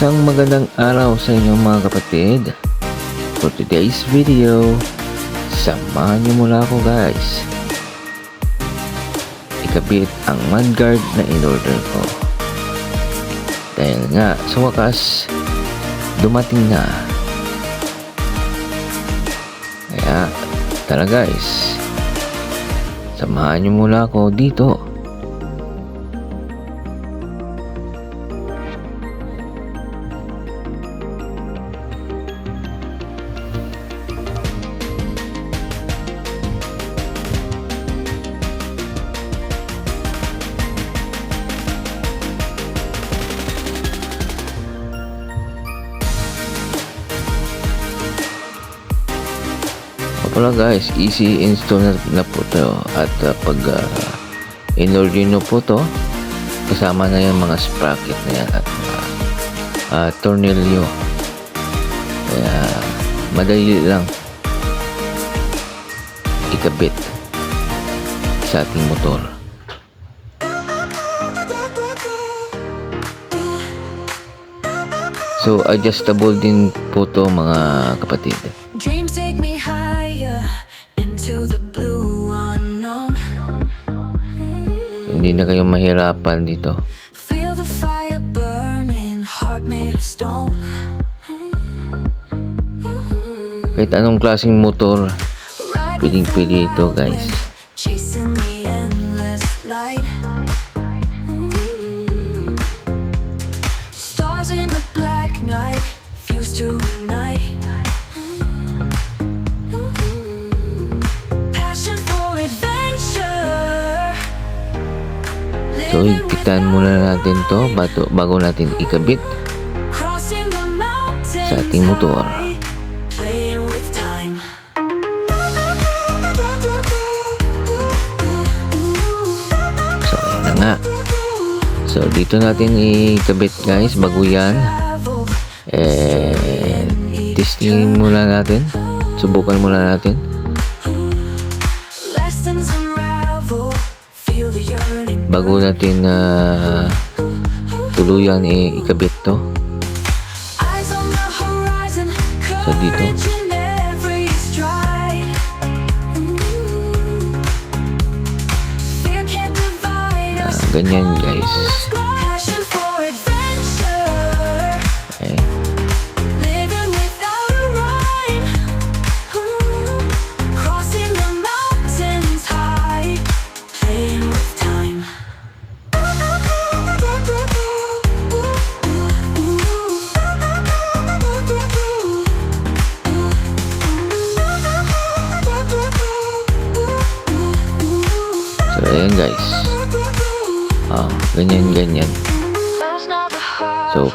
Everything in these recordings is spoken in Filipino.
Isang magandang araw sa inyo mga kapatid. For today's video, samahan niyo muna ako guys. Ikabit ang mudguard na in-order ko. Dahil nga, sa wakas, dumating na. Kaya, tara guys. Samahan niyo muna ako dito. O pala guys, easy install na, po to. At uh, pag uh, in-order nyo po to kasama na yung mga sprocket na yan at uh, uh, tornilyo. Kaya madali lang ikabit sa ating motor. So adjustable din po to mga kapatid. Dreams take me higher hindi na kayo mahirapan dito Feel the fire burning, heart made of stone. kahit anong klaseng motor Ride pwedeng with pwede ito guys wind, Chasing the endless light. Stars in the black night, fuse to so ikitan muna natin to bago, bago natin ikabit Sa ating motor. so ayan na nga. So dito natin ikabit guys bago yan. Eh testingin muna natin. Subukan muna natin bago natin ah, tuluyan eh, ikabit to. So, dito. Courage in every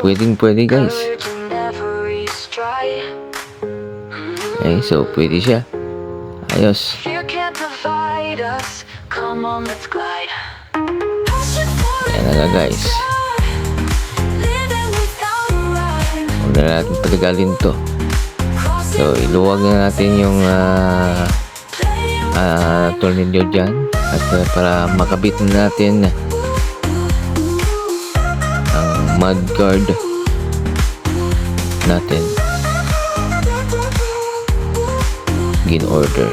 pwedeng pwede guys. Stride. eh, so pwede siya. Ayos. Ayan na guys. Huwag na natin patagalin to. So iluwag na natin yung ah, playing with ah, tornilyo dyan. At ah, para makabit na natin ang mud guard natin. Gin order.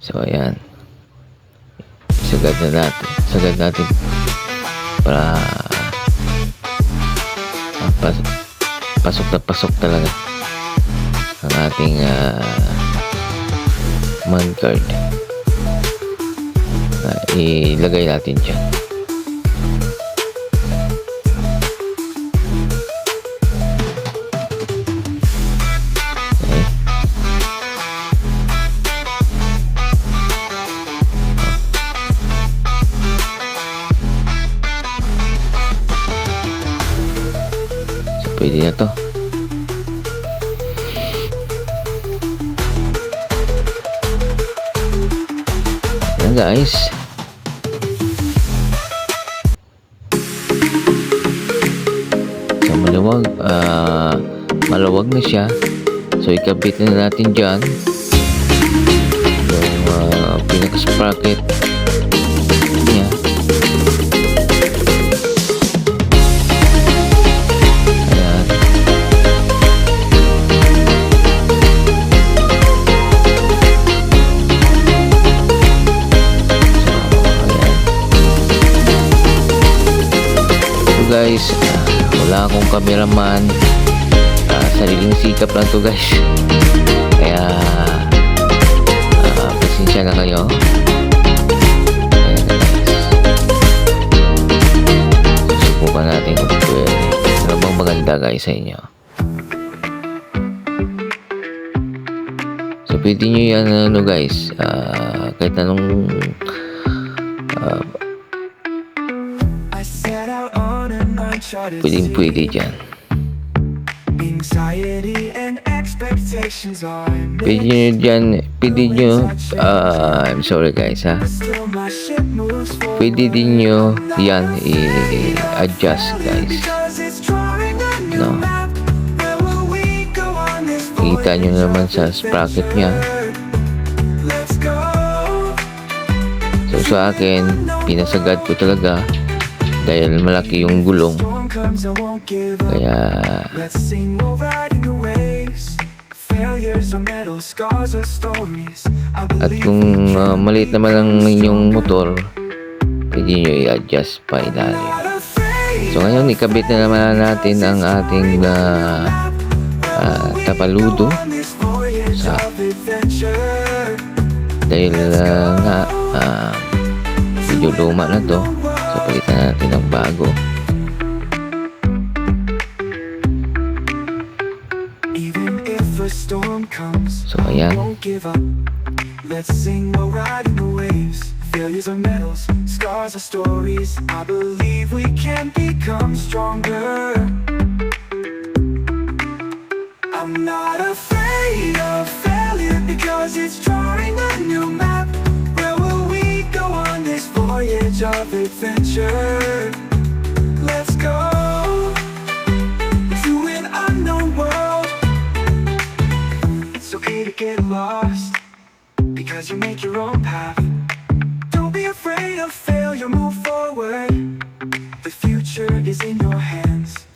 So ayan. Sagad na natin. Sagad natin para ah, pas- pasok na pasok talaga ang ating uh, man card Ah, ilagay natin dyan pwede na to. Yan guys. So ikabit na natin dyan yung uh, pinaka-sprocket niya. Ayan. So, ayan. so guys, uh, wala akong cameraman Sariling sikap lang to guys. Kaya ah, pasensya na kayo. Susubukan natin kung pwede. Ano bang maganda guys sa inyo? So pwede nyo yan ano guys. ah, kahit anong uncharted pwedeng pwede dyan. Pwede nyo dyan, pwede nyo, ah, I'm sorry guys ha. Pwede din nyo yan i-adjust guys. No. Kita nyo naman sa sprocket niya. So sa akin, pinasagad ko talaga dahil malaki yung gulong. Kaya at kung can maliit naman ang inyong motor, pwede nyo i-adjust pa ilalim. So ngayon, ikabit na naman natin ang ating ah, ah, tapaludo sa dahil ah, nga ah, medyo luma na to. So palitan natin ng bago Let's sing, the waves. Failures are medals, scars are stories. I believe we can become stronger. I'm not afraid of failure because it's drawing a new map. Where will we go on this voyage of adventure? Let's go lost because you make your own path. Don't be afraid of failure, move forward. The future is in your hands.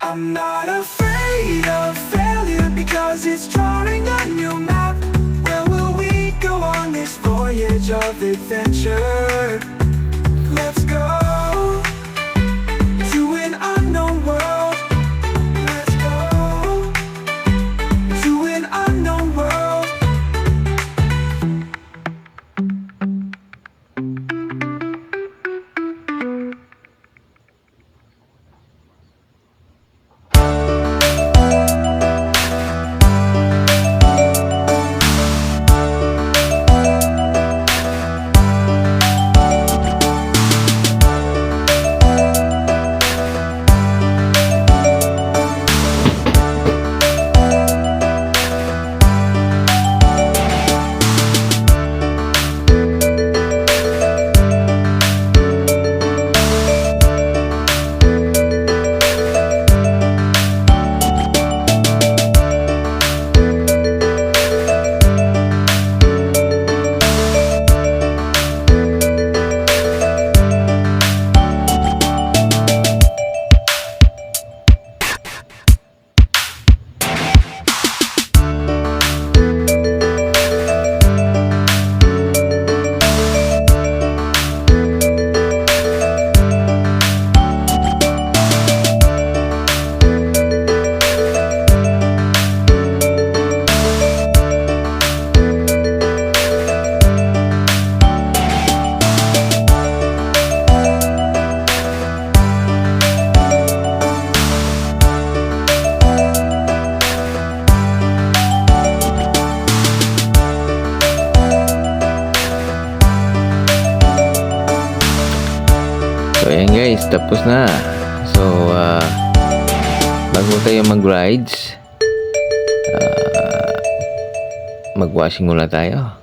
I'm not afraid of failure because it's drawing a new map. Where will we go on this voyage of adventure? Tapos na. So ah, bago tayo mag rides mag washing muna tayo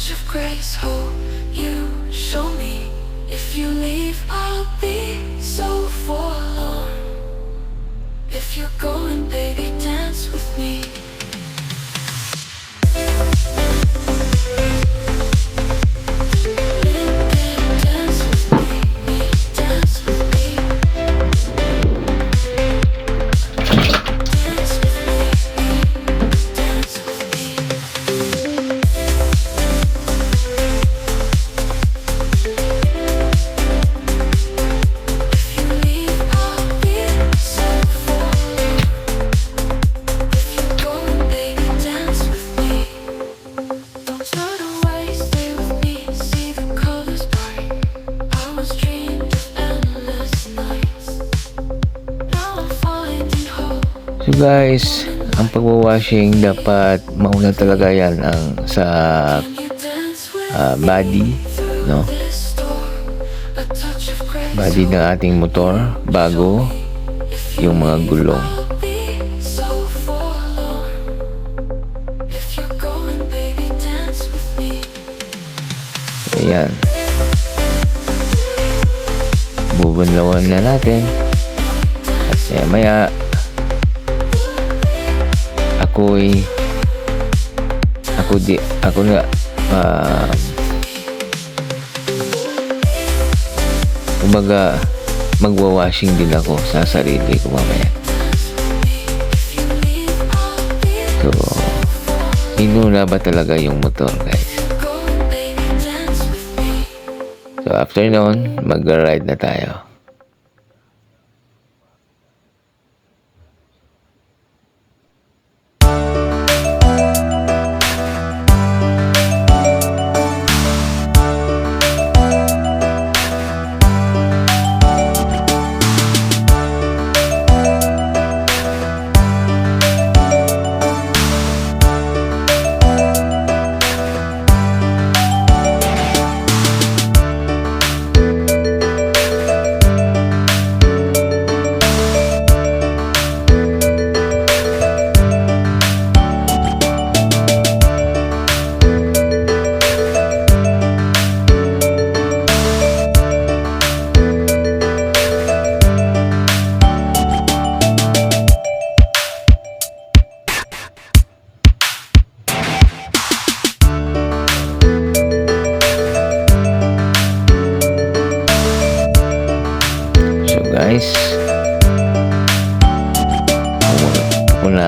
touch of grace, hope you show me. If you leave, I'll be so forlorn. If you're going, baby, dance with me. Guys, ang pagwawashing dapat mauna talaga yan ang sa ah, body, no? Body ng ating motor bago yung mga gulong. Ayan. Bubunlawan na natin. At maya maya, ako'y ako di, ako na ah kumbaga magwa-washing din ako sa sarili ko mamaya. So, inuna ba talaga yung motor guys? So, after noon, mag-ride na tayo.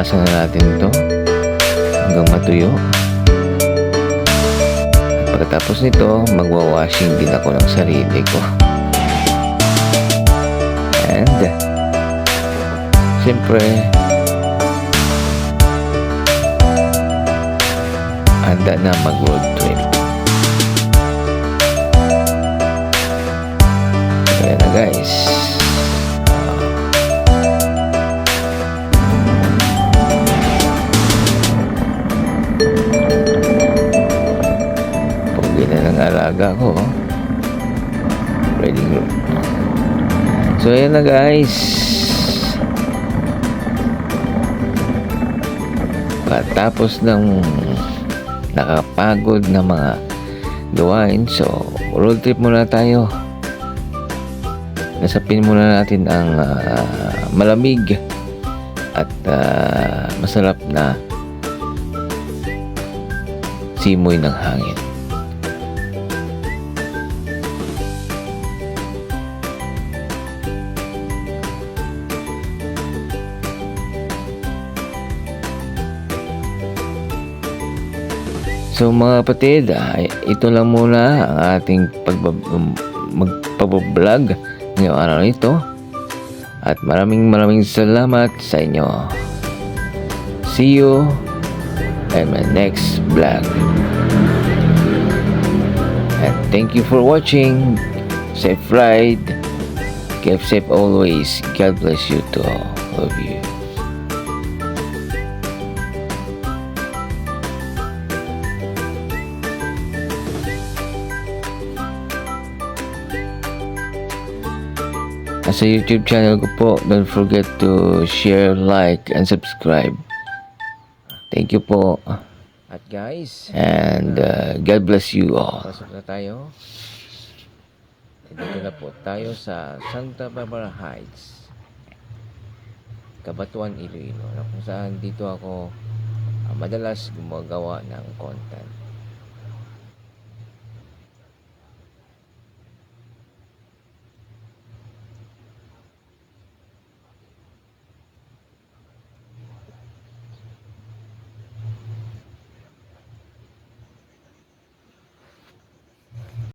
Pupunasan na natin to hanggang matuyo. At pagkatapos nito, magwa-washing din ako ng sarili ko. And, siyempre, handa na mag-road trip. Kaya na guys. Na guys. Pagkatapos ng nakapagod na mga gawain, so road trip muna tayo nasapin muna natin ang ah, malamig at ah, masarap na simoy ng hangin. So mga kapatid, ito lang muna ang ating pagbab magpabablog ngayong araw na ito. At maraming maraming salamat sa inyo. See you in my next vlog. And thank you for watching. Safe ride. Keep safe always. God bless you to all of you. Sa YouTube channel ko po, don't forget to share, like, and subscribe. Thank you po. At guys, and uh, God bless you all. Pasok na tayo. Dito na po tayo sa Santa Barbara Heights. Kabatuan, Iloilo. Na kung saan dito ako ah, madalas gumagawa ng content.